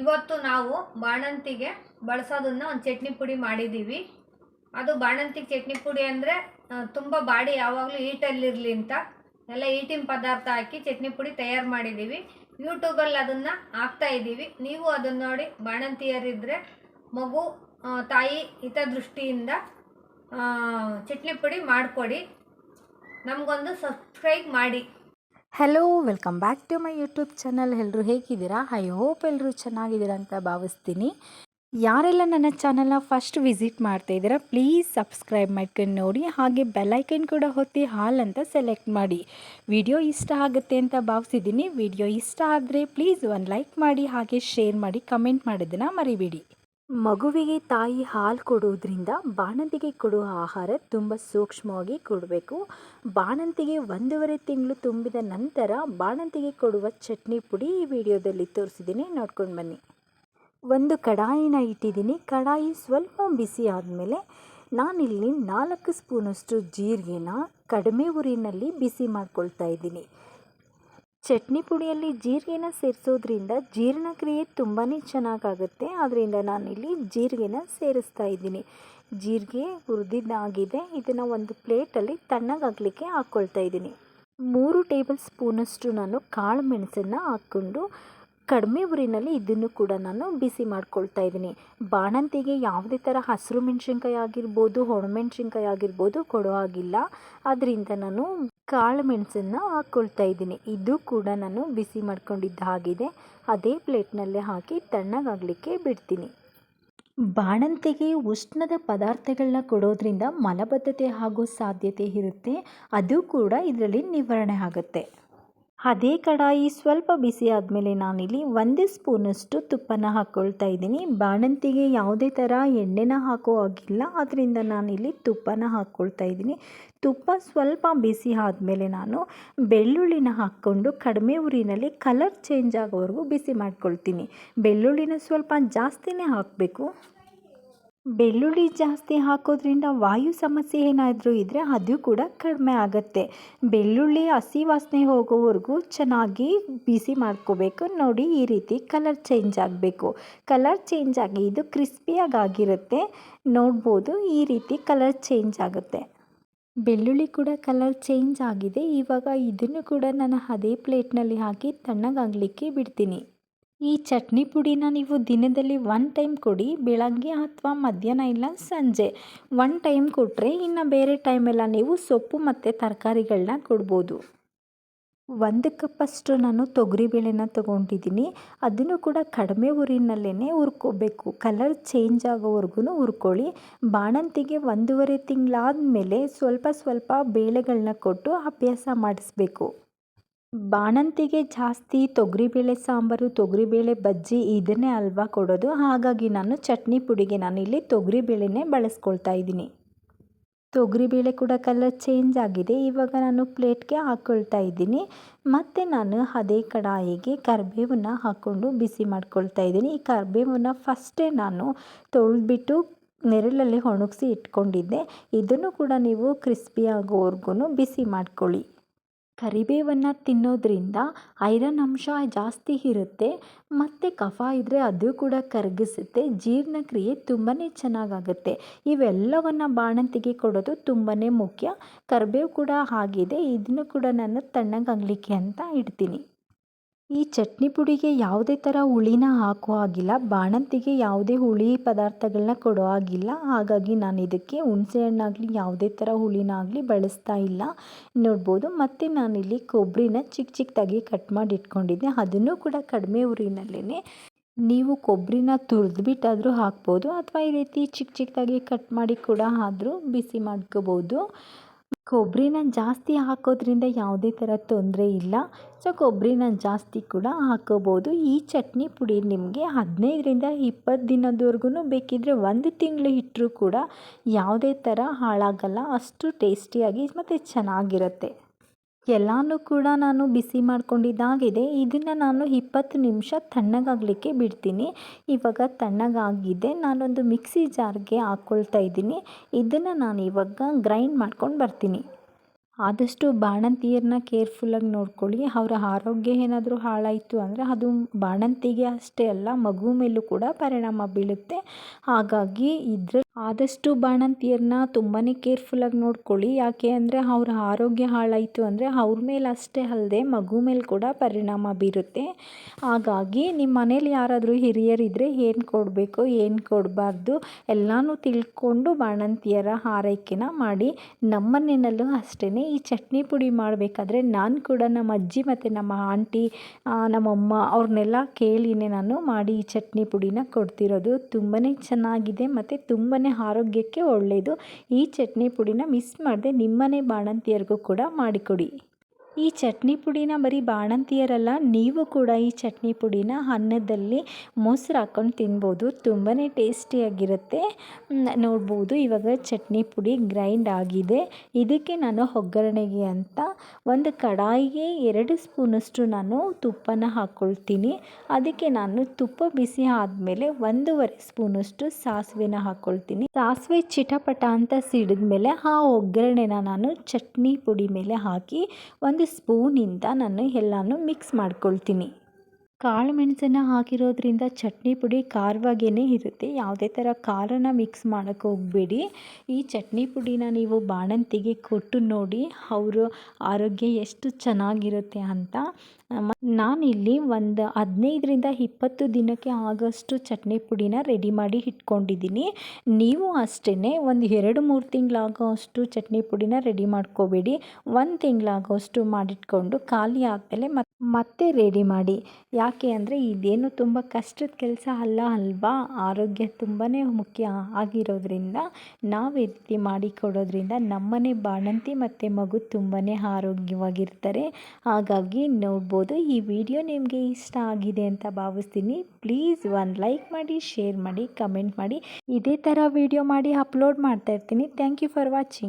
ಇವತ್ತು ನಾವು ಬಾಣಂತಿಗೆ ಬಳಸೋದನ್ನ ಒಂದು ಚಟ್ನಿ ಪುಡಿ ಮಾಡಿದ್ದೀವಿ. ಅದು ಬಾಣಂತಿಗೆ ಚಟ್ನಿ ಪುಡಿ ಅಂದರೆ ತುಂಬ ಬಾಡಿ ಯಾವಾಗಲೂ ಈಟಲ್ಲಿರಲಿ ಅಂತ. ಎಲ್ಲ ಈಟಿನ ಪದಾರ್ಥ ಹಾಕಿ ಚಟ್ನಿ ಪುಡಿ ತಯಾರು ಮಾಡಿದ್ದೀವಿ. ಯೂಟ್ಯೂಬಲ್ಲಿ ಅದನ್ನು ಹಾಕ್ತಾ ಇದ್ದೀವಿ. ನೀವು ಅದನ್ನು ನೋಡಿ ಬಾಣಂತಿಯರಿದ್ದರೆ ಮಗು ತಾಯಿ ಹಿತದೃಷ್ಟಿಯಿಂದ ಚಟ್ನಿ ಪುಡಿ ಮಾಡಿಕೊಡಿ. ನಮಗೊಂದು ಸಬ್ಸ್ಕ್ರೈಬ್ ಮಾಡಿ. Hello welcome back to my YouTube channel ಎಲ್ಲರೂ ಹೇಗಿದ್ದೀರಾ? ಐ ಹೋಪ್ ಎಲ್ಲರೂ ಚೆನ್ನಾಗಿದ್ದೀರಾ ಅಂತ ಭಾವಿಸ್ತೀನಿ. ಯಾರೆಲ್ಲ ನನ್ನ ಚಾನಲ್ನ ಫಸ್ಟ್ ವಿಸಿಟ್ ಮಾಡ್ತಾ ಇದ್ದೀರಾ ಪ್ಲೀಸ್ ಸಬ್ಸ್ಕ್ರೈಬ್ ಮಾಡ್ಕೊಂಡು ನೋಡಿ, ಹಾಗೆ ಬೆಲ್ಲೈಕನ್ ಕೂಡ ಹೊತ್ತಿ ಹಾಲ್ ಅಂತ ಸೆಲೆಕ್ಟ್ ಮಾಡಿ. ವಿಡಿಯೋ ಇಷ್ಟ ಆಗುತ್ತೆ ಅಂತ ಭಾವಿಸಿದ್ದೀನಿ. ವಿಡಿಯೋ ಇಷ್ಟ ಆದರೆ ಪ್ಲೀಸ್ ಒಂದು ಲೈಕ್ ಮಾಡಿ, ಹಾಗೆ ಶೇರ್ ಮಾಡಿ ಕಮೆಂಟ್ ಮಾಡೋದನ್ನು ಮರಿಬೇಡಿ. ಮಗುವಿಗೆ ತಾಯಿ ಹಾಲು ಕೊಡುವುದರಿಂದ ಬಾಣಂತಿಗೆ ಕೊಡುವ ಆಹಾರ ತುಂಬ ಸೂಕ್ಷ್ಮವಾಗಿ ಕೊಡಬೇಕು. ಬಾಣಂತಿಗೆ ಒಂದೂವರೆ ತಿಂಗಳು ತುಂಬಿದ ನಂತರ ಬಾಣಂತಿಗೆ ಕೊಡುವ ಚಟ್ನಿ ಪುಡಿ ಈ ವಿಡಿಯೋದಲ್ಲಿ ತೋರಿಸಿದ್ದೀನಿ. ನೋಡ್ಕೊಂಡು ಬನ್ನಿ. ಒಂದು ಕಡಾಯಿನ ಇಟ್ಟಿದ್ದೀನಿ. ಕಡಾಯಿ ಸ್ವಲ್ಪ ಬಿಸಿ ಆದಮೇಲೆ ನಾನಿಲ್ಲಿ ನಾಲ್ಕು ಸ್ಪೂನಷ್ಟು ಜೀರಿಗೆನ ಕಡಿಮೆ ಉರಿನಲ್ಲಿ ಬಿಸಿ ಮಾಡ್ಕೊಳ್ತಾ ಇದ್ದೀನಿ. ಚಟ್ನಿ ಪುಡಿಯಲ್ಲಿ ಜೀರಿಗೆನ ಸೇರಿಸೋದ್ರಿಂದ ಜೀರ್ಣಕ್ರಿಯೆ ತುಂಬಾ ಚೆನ್ನಾಗಾಗುತ್ತೆ. ಅದರಿಂದ ನಾನಿಲ್ಲಿ ಜೀರಿಗೆನ ಸೇರಿಸ್ತಾ ಇದ್ದೀನಿ. ಜೀರಿಗೆ ಹುರಿದಿದ್ದಾಗಿದೆ. ಇದನ್ನು ಒಂದು ಪ್ಲೇಟಲ್ಲಿ ತಣ್ಣಗಾಗಲಿಕ್ಕೆ ಹಾಕ್ಕೊಳ್ತಾ ಇದ್ದೀನಿ. ಮೂರು ಟೇಬಲ್ ಸ್ಪೂನಷ್ಟು ನಾನು ಕಾಳು ಮೆಣಸನ್ನು ಹಾಕ್ಕೊಂಡು ಕಡಿಮೆ ಉರಿನಲ್ಲಿ ಇದನ್ನು ಕೂಡ ನಾನು ಬಿಸಿ ಮಾಡ್ಕೊಳ್ತಾ ಇದ್ದೀನಿ. ಬಾಣಂತಿಗೆ ಯಾವುದೇ ಥರ ಹಸಿರು ಮೆಣಸಿನ್ಕಾಯಿ ಆಗಿರ್ಬೋದು ಒಣಮೆಣ್ಸಿನ್ಕಾಯಿ ಆಗಿರ್ಬೋದು ಕೊಡೋ ಹಾಗಿಲ್ಲ. ಅದರಿಂದ ನಾನು ಕಾಳು ಮೆಣಸನ್ನು ಹಾಕ್ಕೊಳ್ತಾ ಇದ್ದೀನಿ. ಇದು ಕೂಡ ನಾನು ಬಿಸಿ ಮಾಡ್ಕೊಂಡಿದ್ದ ಹಾಗಿದೆ. ಅದೇ ಪ್ಲೇಟ್ನಲ್ಲೇ ಹಾಕಿ ತಣ್ಣಗಾಗಲಿಕ್ಕೆ ಬಿಡ್ತೀನಿ. ಬಾಣಂತಿಗೆ ಉಷ್ಣದ ಪದಾರ್ಥಗಳನ್ನ ಕೊಡೋದ್ರಿಂದ ಮಲಬದ್ಧತೆ ಆಗೋ ಸಾಧ್ಯತೆ ಇರುತ್ತೆ. ಅದು ಕೂಡ ಇದರಲ್ಲಿ ನಿವಾರಣೆ ಆಗುತ್ತೆ. ಅದೇ ಕಡಾಯಿ ಸ್ವಲ್ಪ ಬಿಸಿ ಆದಮೇಲೆ ನಾನಿಲ್ಲಿ ಒಂದೇ ಸ್ಪೂನಷ್ಟು ತುಪ್ಪನ ಹಾಕ್ಕೊಳ್ತಾ ಇದ್ದೀನಿ. ಬಾಣಂತಿಗೆ ಯಾವುದೇ ಥರ ಎಣ್ಣೆನ ಹಾಕೋ ಹಾಗಿಲ್ಲ. ಅದರಿಂದ ನಾನಿಲ್ಲಿ ತುಪ್ಪನ ಹಾಕ್ಕೊಳ್ತಾ ಇದ್ದೀನಿ. ತುಪ್ಪ ಸ್ವಲ್ಪ ಬಿಸಿ ಆದಮೇಲೆ ನಾನು ಬೆಳ್ಳುಳ್ಳಿನ ಹಾಕ್ಕೊಂಡು ಕಡಿಮೆ ಉರಿನಲ್ಲಿ ಕಲರ್ ಚೇಂಜ್ ಆಗೋವರೆಗೂ ಬಿಸಿ ಮಾಡ್ಕೊಳ್ತೀನಿ. ಬೆಳ್ಳುಳ್ಳಿನ ಸ್ವಲ್ಪ ಜಾಸ್ತಿನೇ ಹಾಕಬೇಕು. ಬೆಳ್ಳುಳ್ಳಿ ಜಾಸ್ತಿ ಹಾಕೋದ್ರಿಂದ ವಾಯು ಸಮಸ್ಯೆ ಏನಾದರೂ ಇದ್ದರೆ ಅದು ಕೂಡ ಕಡಿಮೆ ಆಗುತ್ತೆ. ಬೆಳ್ಳುಳ್ಳಿ ಹಸಿ ವಾಸನೆ ಹೋಗೋವರೆಗೂ ಚೆನ್ನಾಗಿ ಬಿಸಿ ಮಾಡ್ಕೋಬೇಕು. ನೋಡಿ ಈ ರೀತಿ ಕಲರ್ ಚೇಂಜ್ ಆಗಬೇಕು. ಕಲರ್ ಚೇಂಜ್ ಆಗಿ ಇದು ಕ್ರಿಸ್ಪಿಯಾಗಿ ಆಗಿರುತ್ತೆ. ನೋಡ್ಬೋದು ಈ ರೀತಿ ಕಲರ್ ಚೇಂಜ್ ಆಗುತ್ತೆ. ಬೆಳ್ಳುಳ್ಳಿ ಕೂಡ ಕಲರ್ ಚೇಂಜ್ ಆಗಿದೆ. ಇವಾಗ ಇದನ್ನು ಕೂಡ ನಾನು ಅದೇ ಪ್ಲೇಟ್ನಲ್ಲಿ ಹಾಕಿ ತಣ್ಣಗಾಗಲಿಕ್ಕೆ ಬಿಡ್ತೀನಿ. ಈ ಚಟ್ನಿ ಪುಡಿನ ನೀವು ದಿನದಲ್ಲಿ ಒನ್ ಟೈಮ್ ಕೊಡಿ, ಬೆಳಗ್ಗೆ ಅಥವಾ ಮಧ್ಯಾಹ್ನ ಇಲ್ಲ ಸಂಜೆ. ಒನ್ ಟೈಮ್ ಕೊಟ್ಟರೆ ಇನ್ನು ಬೇರೆ ಟೈಮೆಲ್ಲ ನೀವು ಸೊಪ್ಪು ಮತ್ತು ತರಕಾರಿಗಳನ್ನ ಕೊಡ್ಬೋದು. ಒಂದು ಕಪ್ಪಷ್ಟು ನಾನು ತೊಗರಿಬೇಳೆನ ತೊಗೊಂಡಿದ್ದೀನಿ. ಅದನ್ನು ಕೂಡ ಕಡಿಮೆ ಊರಿನಲ್ಲೇ ಹುರ್ಕೋಬೇಕು. ಕಲರ್ ಚೇಂಜ್ ಆಗೋವರೆಗೂ ಹುರ್ಕೊಳ್ಳಿ. ಬಾಣಂತಿಗೆ ಒಂದೂವರೆ ತಿಂಗಳಾದಮೇಲೆ ಸ್ವಲ್ಪ ಸ್ವಲ್ಪ ಬೇಳೆಗಳನ್ನ ಕೊಟ್ಟು ಅಭ್ಯಾಸ ಮಾಡಿಸ್ಬೇಕು. ಬಾಣಂತಿಗೆ ಜಾಸ್ತಿ ತೊಗರಿಬೇಳೆ ಸಾಂಬಾರು, ತೊಗರಿಬೇಳೆ ಬಜ್ಜಿ ಇದನ್ನೇ ಅಲ್ವಾ ಕೊಡೋದು? ಹಾಗಾಗಿ ನಾನು ಚಟ್ನಿ ಪುಡಿಗೆ ನಾನಿಲ್ಲಿ ತೊಗರಿಬೇಳೆನೇ ಬಳಸ್ಕೊಳ್ತಾ ಇದ್ದೀನಿ. ತೊಗರಿಬೇಳೆ ಕೂಡ ಕಲರ್ ಚೇಂಜ್ ಆಗಿದೆ. ಇವಾಗ ನಾನು ಪ್ಲೇಟ್ಗೆ ಹಾಕ್ಕೊಳ್ತಾ ಇದ್ದೀನಿ. ಮತ್ತು ನಾನು ಅದೇ ಕಡಾಯಿಗೆ ಕರಿಬೇವನ್ನ ಹಾಕ್ಕೊಂಡು ಬಿಸಿ ಮಾಡ್ಕೊಳ್ತಾ ಇದ್ದೀನಿ. ಈ ಕರ್ಬೇವನ್ನು ಫಸ್ಟೇ ನಾನು ತೊಳೆದ್ಬಿಟ್ಟು ನೆರಳಲ್ಲಿ ಒಣಗಿಸಿ ಇಟ್ಕೊಂಡಿದ್ದೆ. ಇದನ್ನು ಕೂಡ ನೀವು ಕ್ರಿಸ್ಪಿ ಆಗೋವರೆಗೂ ಬಿಸಿ ಮಾಡ್ಕೊಳ್ಳಿ. ಕರಿಬೇವನ್ನು ತಿನ್ನೋದ್ರಿಂದ ಐರನ್ ಅಂಶ ಜಾಸ್ತಿ ಇರುತ್ತೆ, ಮತ್ತು ಕಫ ಇದ್ದರೆ ಅದು ಕೂಡ ಕರಗಿಸುತ್ತೆ, ಜೀರ್ಣಕ್ರಿಯೆ ತುಂಬಾ ಚೆನ್ನಾಗಾಗುತ್ತೆ. ಇವೆಲ್ಲವನ್ನು ಬಾಣಂತಿಗೆ ಕೊಡೋದು ತುಂಬಾ ಮುಖ್ಯ. ಕರಿಬೇವು ಕೂಡ ಆಗಿದೆ ಇದನ್ನು ಕೂಡ ನಾನು ತಣ್ಣಗಾಗಲಿಕ್ಕೆ ಅಂತ ಇಡ್ತೀನಿ. ಈ ಚಟ್ನಿ ಪುಡಿಗೆ ಯಾವುದೇ ಥರ ಹುಳಿನ ಹಾಕೋ ಹಾಗಿಲ್ಲ. ಬಾಣಂತಿಗೆ ಯಾವುದೇ ಹುಳಿ ಪದಾರ್ಥಗಳನ್ನ ಕೊಡೋ ಹಾಗಿಲ್ಲ. ಹಾಗಾಗಿ ನಾನು ಇದಕ್ಕೆ ಹುಣಸೆ ಹಣ್ಣಾಗಲಿ, ಯಾವುದೇ ಥರ ಹುಳಿನಾಗಲಿ ಬಳಸ್ತಾ ಇಲ್ಲ. ನೋಡ್ಬೋದು. ಮತ್ತು ನಾನಿಲ್ಲಿ ಕೊಬ್ಬರಿನ ಚಿಕ್ಕ ಚಿಕ್ಕದಾಗಿ ಕಟ್ ಮಾಡಿ ಇಟ್ಕೊಂಡಿದ್ದೆ. ಅದನ್ನು ಕೂಡ ಕಡಿಮೆ ಉರಿನಲ್ಲೇ ನೀವು ಕೊಬ್ಬರಿನ ತುರಿದ್ಬಿಟ್ಟಾದರೂ ಹಾಕ್ಬೋದು. ಅಥವಾ ಈ ರೀತಿ ಚಿಕ್ಕ ಚಿಕ್ಕದಾಗಿ ಕಟ್ ಮಾಡಿ ಕೂಡ ಆದರೂ ಬಿಸಿ ಮಾಡ್ಕೋಬೋದು. ಕೊಬ್ಬರಿನ ಜಾಸ್ತಿ ಹಾಕೋದ್ರಿಂದ ಯಾವುದೇ ಥರ ತೊಂದರೆ ಇಲ್ಲ. ಸೊ ಕೊಬ್ಬರಿನ ಜಾಸ್ತಿ ಕೂಡ ಹಾಕೋಬೋದು. ಈ ಚಟ್ನಿ ಪುಡಿ ನಿಮಗೆ ಹದಿನೈದರಿಂದ ಇಪ್ಪತ್ತು ದಿನದವರೆಗೂ ಬೇಕಿದ್ದರೆ ಒಂದು ತಿಂಗಳು ಇಟ್ಟರೂ ಕೂಡ ಯಾವುದೇ ಥರ ಹಾಳಾಗಲ್ಲ. ಅಷ್ಟು ಟೇಸ್ಟಿಯಾಗಿ ಮತ್ತು ಚೆನ್ನಾಗಿರುತ್ತೆ. ಎಲ್ಲನೂ ಕೂಡ ನಾನು ಬಿಸಿ ಮಾಡ್ಕೊಂಡಿದ್ದಾಗಿದೆ. ಇದನ್ನು ನಾನು ಇಪ್ಪತ್ತು ನಿಮಿಷ ತಣ್ಣಗಾಗಲಿಕ್ಕೆ ಬಿಡ್ತೀನಿ. ಇವಾಗ ತಣ್ಣಗಾಗಿದೆ. ನಾನೊಂದು ಮಿಕ್ಸಿ ಜಾರ್ಗೆ ಹಾಕ್ಕೊಳ್ತಾ ಇದ್ದೀನಿ. ಇದನ್ನು ನಾನು ಇವಾಗ ಗ್ರೈಂಡ್ ಮಾಡ್ಕೊಂಡು ಬರ್ತೀನಿ. ಆದಷ್ಟು ಬಾಣಂತಿಯರನ್ನ ಕೇರ್ಫುಲ್ಲಾಗಿ ನೋಡ್ಕೊಳ್ಳಿ. ಅವರ ಆರೋಗ್ಯ ಏನಾದರೂ ಹಾಳಾಯಿತು ಅಂದರೆ ಅದು ಬಾಣಂತಿಗೆ ಅಷ್ಟೇ ಅಲ್ಲ, ಮಗು ಮೇಲೂ ಕೂಡ ಪರಿಣಾಮ ಬೀಳುತ್ತೆ. ಹಾಗಾಗಿ ಇದ್ರ ಆದಷ್ಟು ಬಾಣಂತಿಯರನ್ನ ತುಂಬಾ ಕೇರ್ಫುಲ್ಲಾಗಿ ನೋಡ್ಕೊಳ್ಳಿ. ಯಾಕೆ ಅಂದರೆ ಅವ್ರ ಆರೋಗ್ಯ ಹಾಳಾಯಿತು ಅಂದರೆ ಅವ್ರ ಮೇಲೆ ಅಷ್ಟೇ ಅಲ್ಲದೆ ಮಗು ಮೇಲೆ ಕೂಡ ಪರಿಣಾಮ ಬೀರುತ್ತೆ. ಹಾಗಾಗಿ ನಿಮ್ಮ ಮನೇಲಿ ಯಾರಾದರೂ ಹಿರಿಯರಿದ್ದರೆ ಏನು ಕೊಡಬೇಕು, ಏನು ಕೊಡಬಾರ್ದು ಎಲ್ಲನೂ ತಿಳ್ಕೊಂಡು ಬಾಣಂತಿಯರ ಆರೈಕೆನ ಮಾಡಿ ನಮ್ಮನೇನಲ್ಲೂ ಅಷ್ಟೇ ಈ ಚಟ್ನಿ ಪುಡಿ ಮಾಡಬೇಕಾದ್ರೆ ನಾನು ಕೂಡ ನಮ್ಮ ಅಜ್ಜಿ ಮತ್ತು ನಮ್ಮ ಆಂಟಿ ನಮ್ಮಮ್ಮ ಅವ್ರನ್ನೆಲ್ಲ ಕೇಳಿನೇ ನಾನು ಮಾಡಿ ಈ ಚಟ್ನಿ ಪುಡಿನ ಕೊಡ್ತಿರೋದು. ತುಂಬಾ ಚೆನ್ನಾಗಿದೆ ಮತ್ತು ತುಂಬಾ ಆರೋಗ್ಯಕ್ಕೆ ಒಳ್ಳೆಯದು ಈ ಚಟ್ನಿ ಪುಡಿನ ಮಿಸ್ ಮಾಡದೆ ನಿಮ್ಮನೆ ಬಾಣಂತಿಯರಿಗೂ ಕೂಡ ಮಾಡಿಕೊಡಿ. ಈ ಚಟ್ನಿ ಪುಡಿನ ಬರೀ ಬಾಣಂತಿಯರಲ್ಲ, ನೀವು ಕೂಡ ಈ ಚಟ್ನಿ ಪುಡಿನ ಅನ್ನದಲ್ಲಿ ಮೊಸರು ಹಾಕ್ಕೊಂಡು ತಿನ್ಬೋದು. ತುಂಬಾ ಟೇಸ್ಟಿಯಾಗಿರುತ್ತೆ. ನೋಡ್ಬೋದು ಇವಾಗ ಚಟ್ನಿ ಪುಡಿ ಗ್ರೈಂಡ್ ಆಗಿದೆ. ಇದಕ್ಕೆ ನಾನು ಒಗ್ಗರಣೆಗೆ ಅಂತ ಒಂದು ಕಡಾಯಿಗೆ ಎರಡು ಸ್ಪೂನಷ್ಟು ನಾನು ತುಪ್ಪನ ಹಾಕ್ಕೊಳ್ತೀನಿ ಅದಕ್ಕೆ ನಾನು ತುಪ್ಪ ಬಿಸಿ ಆದಮೇಲೆ ಒಂದೂವರೆ ಸ್ಪೂನಷ್ಟು ಸಾಸಿವೆನ ಹಾಕ್ಕೊಳ್ತೀನಿ ಸಾಸಿವೆ ಚಿಟಪಟ ಅಂತ ಸಿಡಿದ್ಮೇಲೆ ಆ ಒಗ್ಗರಣೆನ ನಾನು ಚಟ್ನಿ ಪುಡಿ ಮೇಲೆ ಹಾಕಿ ಒಂದು ಸ್ಪೂನಿಂದ ನಾನು ಎಲ್ಲನೂ ಮಿಕ್ಸ್ ಮಾಡ್ಕೊಳ್ತೀನಿ. ಕಾಳು ಹಾಕಿರೋದ್ರಿಂದ ಚಟ್ನಿ ಪುಡಿ ಖಾರವಾಗೇ ಇರುತ್ತೆ. ಯಾವುದೇ ಥರ ಖಾರನ ಮಿಕ್ಸ್ ಮಾಡೋಕ್ಕೆ ಹೋಗಬೇಡಿ. ಈ ಚಟ್ನಿ ಪುಡಿನ ನೀವು ಬಾಣಂತಿಗೆ ಕೊಟ್ಟು ನೋಡಿ ಅವರು ಆರೋಗ್ಯ ಎಷ್ಟು ಚೆನ್ನಾಗಿರುತ್ತೆ ಅಂತ. ನಾನಿಲ್ಲಿ ಒಂದು ಹದಿನೈದರಿಂದ ಇಪ್ಪತ್ತು ದಿನಕ್ಕೆ ಆಗೋಷ್ಟು ಚಟ್ನಿ ಪುಡಿನ ರೆಡಿ ಮಾಡಿ ಇಟ್ಕೊಂಡಿದ್ದೀನಿ. ನೀವು ಅಷ್ಟೇ ಒಂದು ಎರಡು ಮೂರು ತಿಂಗಳಾಗೋ ಅಷ್ಟು ಚಟ್ನಿ ಪುಡಿನ ರೆಡಿ ಮಾಡ್ಕೋಬೇಡಿ. ಒಂದು ತಿಂಗಳಾಗೋಷ್ಟು ಮಾಡಿಟ್ಕೊಂಡು ಖಾಲಿ ಆದಮೇಲೆ ಮತ್ತೆ ಮತ್ತೆ ರೆಡಿ ಮಾಡಿ. ಯಾಕೆ ಅಂದರೆ ಇದೇನು ತುಂಬ ಕಷ್ಟದ ಕೆಲಸ ಅಲ್ಲ ಅಲ್ವಾ? ಆರೋಗ್ಯ ತುಂಬಾ ಮುಖ್ಯ ಆಗಿರೋದ್ರಿಂದ ನಾವು ಈ ರೀತಿ ಮಾಡಿಕೊಡೋದ್ರಿಂದ ನಮ್ಮನೆ ಬಾಣಂತಿ ಮತ್ತು ಮಗು ತುಂಬಾ ಆರೋಗ್ಯವಾಗಿರ್ತಾರೆ. ಹಾಗಾಗಿ ನೋಡ್ಬೋದು ಈ ವಿಡಿಯೋ ನಿಮಗೆ ಇಷ್ಟ ಆಗಿದೆ ಅಂತ ಭಾವಿಸ್ತೀನಿ. ಪ್ಲೀಸ್ ಒಂದು ಲೈಕ್ ಮಾಡಿ, ಶೇರ್ ಮಾಡಿ, ಕಮೆಂಟ್ ಮಾಡಿ. ಇದೇ ಥರ ವಿಡಿಯೋ ಮಾಡಿ ಅಪ್ಲೋಡ್ ಮಾಡ್ತಾ ಇರ್ತೀನಿ. Thank you for watching.